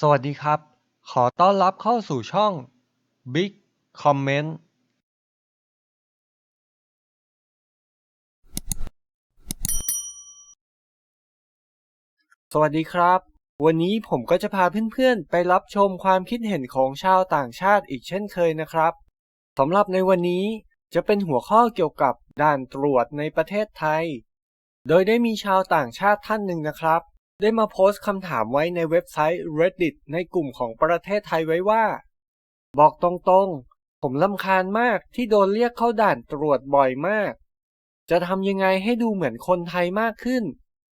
สวัสดีครับ ขอต้อนรับเข้าสู่ช่อง Big Comment สวัสดีครับ วันนี้ผมก็จะพาเพื่อนๆ ไปรับชมความคิดเห็นของชาวต่างชาติอีกเช่นเคยนะครับสำหรับในวันนี้จะเป็นหัวข้อเกี่ยวกับด่านตรวจในประเทศไทย โดยได้มีชาวต่างชาติท่านหนึ่งนะครับ ได้มาโพสต์คำถามไว้ในเว็บไซต์ Reddit ในกลุ่มของประเทศไทยไว้ว่า บอกตรงๆ ผมลำคาญมากที่โดนเรียกเข้าด่านตรวจบ่อยมาก จะทำยังไงให้ดูเหมือนคนไทยมากขึ้น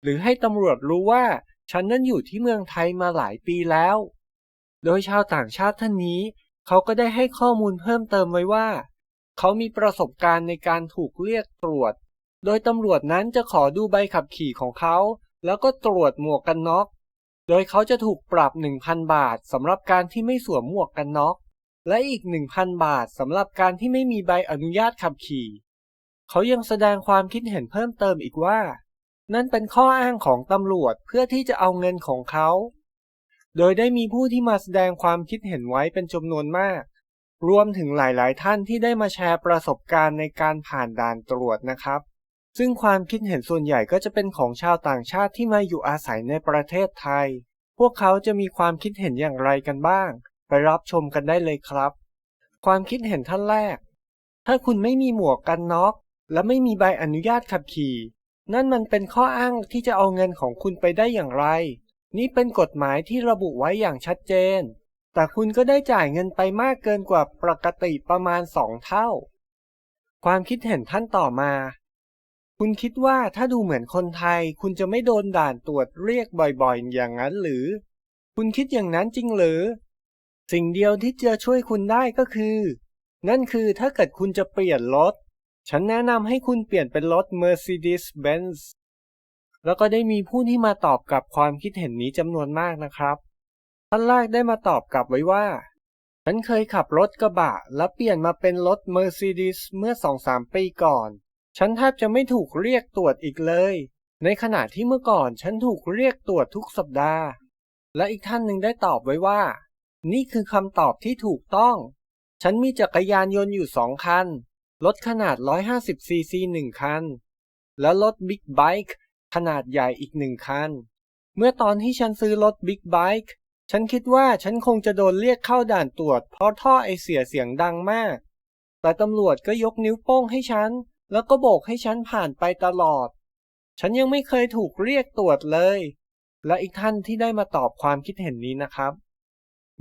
หรือให้ตำรวจรู้ว่า ฉันนั้นอยู่ที่เมืองไทยมาหลายปีแล้ว โดยชาวต่างชาติท่านนี้ เขาก็ได้ให้ข้อมูลเพิ่มเติมไว้ว่า เขามีประสบการณ์ในการถูกเรียกตรวจ โดยตำรวจนั้นจะขอดูใบขับขี่ของเขา แล้วก็ตรวจหมวกกันน็อก โดยเขาจะถูกปรับ 1,000 บาทสำหรับการที่ไม่สวมหมวกกันน็อก และอีก 1,000 บาทสำหรับการที่ไม่มีใบอนุญาตขับขี่ เขายังแสดงความคิดเห็นเพิ่มเติมอีกว่า นั่นเป็นข้ออ้างของตำรวจเพื่อที่จะเอาเงินของเขา โดยได้มีผู้ที่มาแสดงความคิดเห็นไว้เป็นจำนวนมาก รวมถึงหลาย ๆ ท่านที่ได้มาแชร์ประสบการณ์ในการผ่านด่านตรวจนะครับ ซึ่งความคิดเห็นส่วนใหญ่ก็จะเป็นของชาวต่างชาติที่มาอยู่อาศัยในประเทศไทย พวกเขาจะมีความคิดเห็นอย่างไรกันบ้าง ไปรับชมกันได้เลยครับ ความคิดเห็นท่านแรก ถ้าคุณไม่มีหมวกกันน็อก และไม่มีใบอนุญาตขับขี่ นั่นมันเป็นข้ออ้างที่จะเอาเงินของคุณไปได้อย่างไร นี่เป็นกฎหมายที่ระบุไว้อย่างชัดเจน แต่คุณก็ได้จ่ายเงินไปมากเกินกว่าปกติประมาณสองเท่า ความคิดเห็นท่านต่อมา คุณคิดว่าถ้าดูเหมือนคนไทย คุณจะไม่โดนด่านตรวจเรียกบ่อยๆ อย่างนั้นหรือ คุณคิดอย่างนั้นจริงหรือ สิ่งเดียวที่จะช่วยคุณได้ก็คือ นั่นคือถ้าเกิดคุณจะเปลี่ยนรถ ฉันแนะนำให้คุณเปลี่ยนเป็นรถ Mercedes-Benz แล้วก็ได้มีผู้ที่มาตอบกับความคิดเห็นนี้จำนวนมากนะครับ ท่านแรกได้มาตอบกลับไว้ว่า ฉันเคยขับรถกระบะ แล้วเปลี่ยนมาเป็นรถ Mercedes เมื่อ2-3ปีก่อน ฉันแทบจะไม่ถูกเรียกตรวจอีกเลย ในขณะที่เมื่อก่อนฉันถูกเรียกตรวจทุกสัปดาห์ และอีกท่านหนึ่งได้ตอบไว้ว่า นี่คือคำตอบที่ถูกต้อง ฉันมีจักรยานยนต์อยู่สองคัน รถขนาด 150ซีซีหนึ่งคัน และรถบิ๊กไบค์ขนาดใหญ่อีกหนึ่งคัน เมื่อตอนที่ฉันซื้อรถบิ๊กไบค์ฉันคิดว่าฉันคงจะโดนเรียกเข้าด่านตรวจ เพราะท่อไอเสียเสียงดังมาก แต่ตำรวจก็ยกนิ้วโป้งให้ฉัน แล้วก็โบกให้ฉันผ่านไปตลอด ฉันยังไม่เคยถูกเรียกตรวจเลย และอีกท่านที่ได้มาตอบความคิดเห็นนี้นะครับ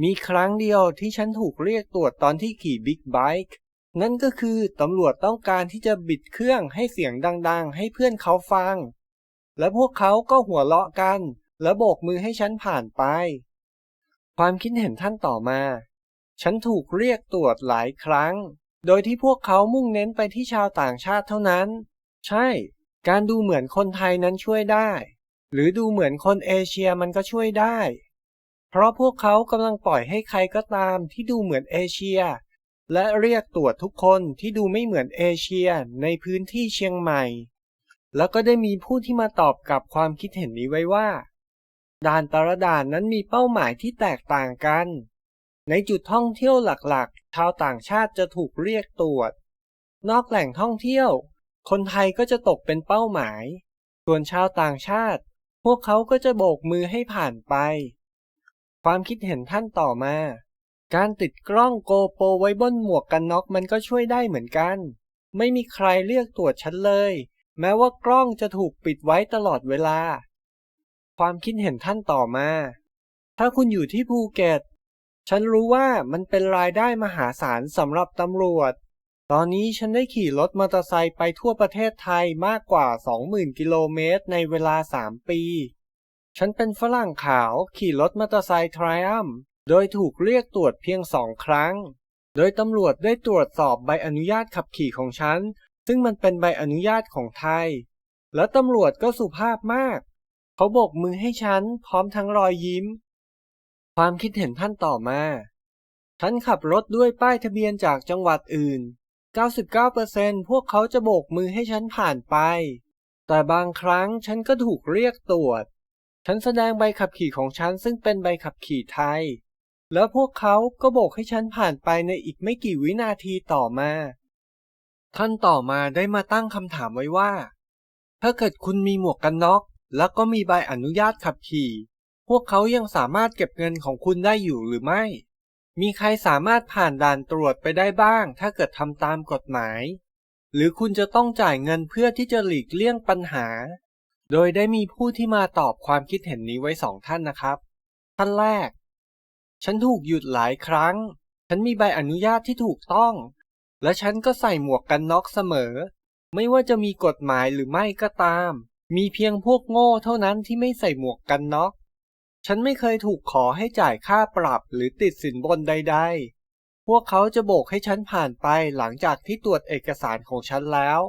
มีครั้งเดียวที่ฉันถูกเรียกตรวจตอนที่ขี่บิ๊กไบค์นั่นก็คือตำรวจต้องการที่จะบิดเครื่องให้เสียงดังๆ ให้เพื่อนเขาฟัง และพวกเขาก็หัวเราะกัน และโบกมือให้ฉันผ่านไป ความคิดเห็นท่านต่อมา ฉันถูกเรียกตรวจหลายครั้ง โดยที่พวกเขามุ่งเน้นไปที่ชาวต่างชาติเท่านั้น ใช่ การดูเหมือนคนไทยนั้นช่วยได้ หรือดูเหมือนคนเอเชียมันก็ช่วยได้ เพราะพวกเขากำลังปล่อยให้ใครก็ตามที่ดูเหมือนเอเชีย และเรียกตรวจทุกคนที่ดูไม่เหมือนเอเชียในพื้นที่เชียงใหม่ แล้วก็ได้มีผู้ที่มาตอบกับความคิดเห็นนี้ไว้ว่า ด่านแต่ละด่านนั้นมีเป้าหมายที่แตกต่างกัน ในจุดท่องเที่ยวหลักๆ ชาวต่างชาติจะถูกเรียกตรวจ นอกแหล่งท่องเที่ยว คนไทยก็จะตกเป็นเป้าหมาย ส่วนชาวต่างชาติ พวกเขาก็จะโบกมือให้ผ่านไป ความคิดเห็นท่านต่อมา การติดกล้องโกโปรไว้บนหมวกกันน็อกมันก็ช่วยได้เหมือนกัน ไม่มีใครเรียกตรวจฉันเลย แม้ว่ากล้องจะถูกปิดไว้ตลอดเวลา ความคิดเห็นท่านต่อมา ถ้าคุณอยู่ที่ภูเก็ต ฉันรู้ว่ามันเป็นรายได้มหาศาลสำหรับตำรวจ ตอนนี้ฉันได้ขี่รถมอเตอร์ไซค์ไปทั่วประเทศไทยมากกว่า 20,000 กิโลเมตรในเวลา 3 ปี ฉันเป็นฝรั่งขาวขี่รถมอเตอร์ไซค์ Triumph โดยถูกเรียกตรวจเพียงสองครั้ง โดยตำรวจได้ตรวจสอบใบอนุญาตขับขี่ของฉัน ซึ่งมันเป็นใบอนุญาตของไทย และตำรวจก็สุภาพมาก เขาโบกมือให้ฉันพร้อมทั้งรอยยิ้ม ความคิดเห็นท่านต่อมา ฉันขับรถด้วยป้ายทะเบียนจากจังหวัดอื่น 99%พวกเขาจะโบกมือให้ฉันผ่านไป แต่บางครั้งฉันก็ถูกเรียกตรวจ ฉันแสดงใบขับขี่ของฉันซึ่งเป็นใบขับขี่ไทย แล้วพวกเขาก็โบกให้ฉันผ่านไปในอีกไม่กี่วินาทีต่อมา ท่านต่อมาได้มาตั้งคำถามไว้ว่า ถ้าเกิดคุณมีหมวกกันน็อก แล้วก็มีใบอนุญาตขับขี่ พวกเขายังสามารถเก็บเงินของคุณได้อยู่หรือไม่ มีใครสามารถผ่านด่านตรวจไปได้บ้าง ถ้าเกิดทำตามกฎหมาย หรือคุณจะต้องจ่ายเงินเพื่อที่จะหลีกเลี่ยงปัญหา โดยได้มีผู้ที่มาตอบความคิดเห็นนี้ไว้สองท่านนะครับ ท่านแรก ฉันถูกหยุดหลายครั้ง ฉันมีใบอนุญาตที่ถูกต้อง และฉันก็ใส่หมวกกันน็อกเสมอ ไม่ว่าจะมีกฎหมายหรือไม่ก็ตาม มีเพียงพวกโง่เท่านั้นที่ไม่ใส่หมวกกันน็อก ฉันไม่เคยถูกขอให้จ่ายค่าปรับหรือติดสินบนใด ๆ พวกเขาจะโบกให้ฉันผ่านไปหลังจากที่ตรวจเอกสารของฉันแล้ว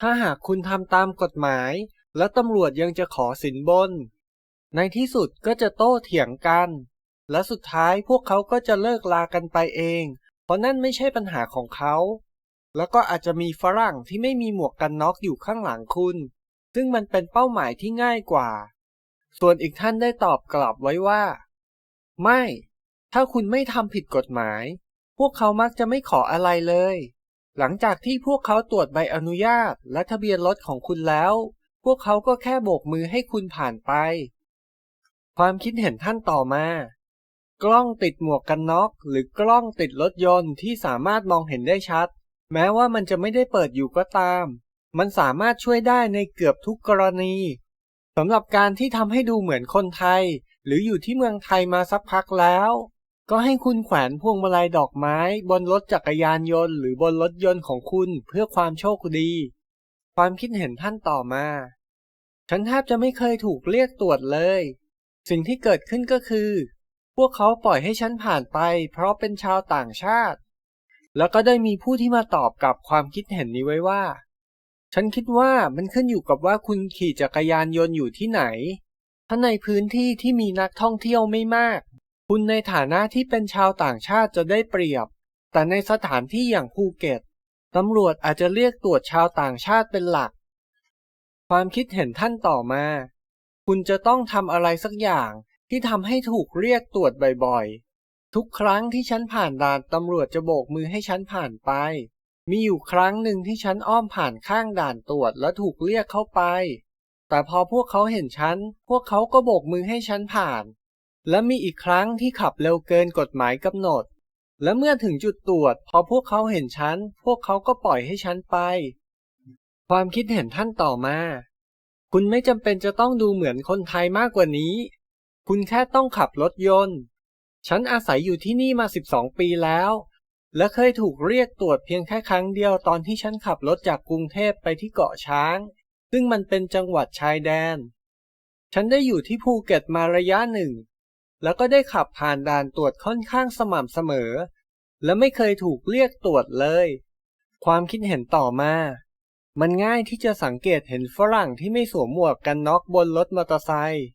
ถ้าหากคุณทำตามกฎหมาย และตำรวจยังจะขอสินบน ในที่สุดก็จะโต้เถียงกัน และสุดท้ายพวกเขาก็จะเลิกลากันไปเอง เพราะนั่นไม่ใช่ปัญหาของเขา แล้วก็อาจจะมีฝรั่งที่ไม่มีหมวกกันน็อกอยู่ข้างหลังคุณ ซึ่งมันเป็นเป้าหมายที่ง่ายกว่า ส่วนอีกท่านได้ตอบกลับไว้ว่า ไม่ ถ้าคุณไม่ทำผิดกฎหมาย พวกเขามักจะไม่ขออะไรเลย หลังจากที่พวกเขาตรวจใบอนุญาตและทะเบียนรถของคุณแล้ว พวกเขาก็แค่โบกมือให้คุณผ่านไป ความคิดเห็นท่านต่อมา กล้องติดหมวกกันน็อก หรือกล้องติดรถยนต์ที่สามารถมองเห็นได้ชัด แม้ว่ามันจะไม่ได้เปิดอยู่ก็ตาม มันสามารถช่วยได้ในเกือบทุกกรณี สำหรับการที่ทำให้ดูเหมือนคนไทย หรืออยู่ที่เมืองไทยมาสักพักแล้ว ก็ให้คุณแขวนพวงมาลัยดอกไม้ บนรถจักรยานยนต์ หรือบนรถยนต์ของคุณเพื่อความโชคดี ความคิดเห็นท่านต่อมา ฉันแทบจะไม่เคยถูกเรียกตรวจเลย สิ่งที่เกิดขึ้นก็คือ พวกเขาปล่อยให้ฉันผ่านไป เพราะเป็นชาวต่างชาติ แล้วก็ได้มีผู้ที่มาตอบกับความคิดเห็นนี้ไว้ว่า ฉันคิดว่ามันขึ้นอยู่กับว่าคุณขี่จักรยานยนต์อยู่ที่ไหน ถ้าในพื้นที่ที่มีนักท่องเที่ยวไม่มาก คุณในฐานะที่เป็นชาวต่างชาติจะได้เปรียบ แต่ในสถานที่อย่างภูเก็ตตำรวจอาจจะเรียกตรวจชาวต่างชาติเป็นหลัก ความคิดเห็นท่านต่อมา คุณจะต้องทำอะไรสักอย่างที่ทำให้ถูกเรียกตรวจบ่อยๆ ทุกครั้งที่ฉันผ่านด่านตำรวจจะโบกมือให้ฉันผ่านไป มีอยู่ครั้งหนึ่งที่ฉันอ้อมผ่านข้างด่านตรวจและถูกเรียกเข้าไป แต่พอพวกเขาเห็นฉัน พวกเขาก็โบกมือให้ฉันผ่าน และมีอีกครั้งที่ขับเร็วเกินกฎหมายกำหนด และเมื่อถึงจุดตรวจ พอพวกเขาเห็นฉัน พวกเขาก็ปล่อยให้ฉันไป ความคิดเห็นท่านต่อมา คุณไม่จำเป็นจะต้องดูเหมือนคนไทยมากกว่านี้ คุณแค่ต้องขับรถยนต์ ฉันอาศัยอยู่ที่นี่มา 12 ปีแล้ว และเคยถูกเรียกตรวจเพียงแค่ครั้งเดียวตอนที่ฉันขับรถจากกรุงเทพไปที่เกาะช้าง ซึ่งมันเป็นจังหวัดชายแดน ฉันได้อยู่ที่ภูเก็ตมาระยะหนึ่ง แล้วก็ได้ขับผ่านด่านตรวจค่อนข้างสม่ำเสมอ และไม่เคยถูกเรียกตรวจเลย ความคิดเห็นต่อมา มันง่ายที่จะสังเกตเห็นฝรั่งที่ไม่สวมหมวกกันน็อกบนรถมอเตอร์ไซค์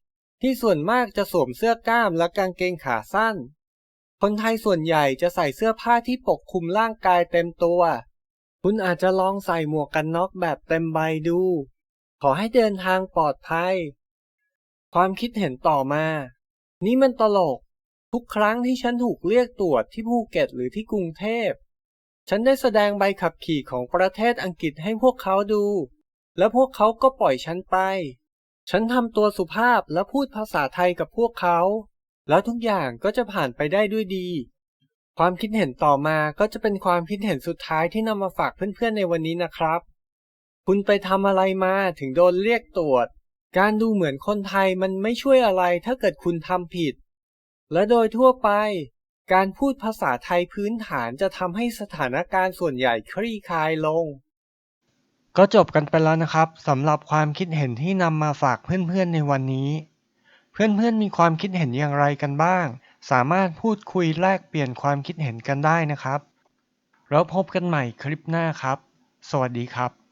ที่ส่วนมากจะสวมเสื้อกล้ามและกางเกงขาสั้น คนไทยส่วนใหญ่จะใส่เสื้อผ้าที่ปกคลุมร่างกายเต็มตัว คุณอาจจะลองใส่หมวกกันน็อกแบบเต็มใบดู ขอให้เดินทางปลอดภัย ความคิดเห็นต่อมา นี่มันตลก ทุกครั้งที่ฉันถูกเรียกตรวจที่ภูเก็ตหรือที่กรุงเทพ ฉันได้แสดงใบขับขี่ของประเทศอังกฤษให้พวกเขาดู และพวกเขาก็ปล่อยฉันไป ฉันทำตัวสุภาพและพูดภาษาไทยกับพวกเขา แล้วทุกอย่างก็จะผ่านไปได้ด้วยดี ความคิดเห็นต่อมาก็จะเป็นความคิดเห็นสุดท้ายที่นำมาฝากเพื่อนๆในวันนี้นะครับ คุณไปทำอะไรมาถึงโดนเรียกตรวจ การดูเหมือนคนไทยมันไม่ช่วยอะไรถ้าเกิดคุณทำผิด และโดยทั่วไปการพูดภาษาไทยพื้นฐานจะทำให้สถานการณ์ส่วนใหญ่คลี่คลายลง ก็จบกันไปแล้วนะครับสำหรับความคิดเห็นที่นำมาฝากเพื่อนๆในวันนี้ พื่อนๆ มีความคิดเห็นอย่างไรกันบ้าง สามารถพูดคุยแลกเปลี่ยนความคิดเห็นกันได้นะครับ แล้วพบกันใหม่คลิปหน้าครับ สวัสดีครับ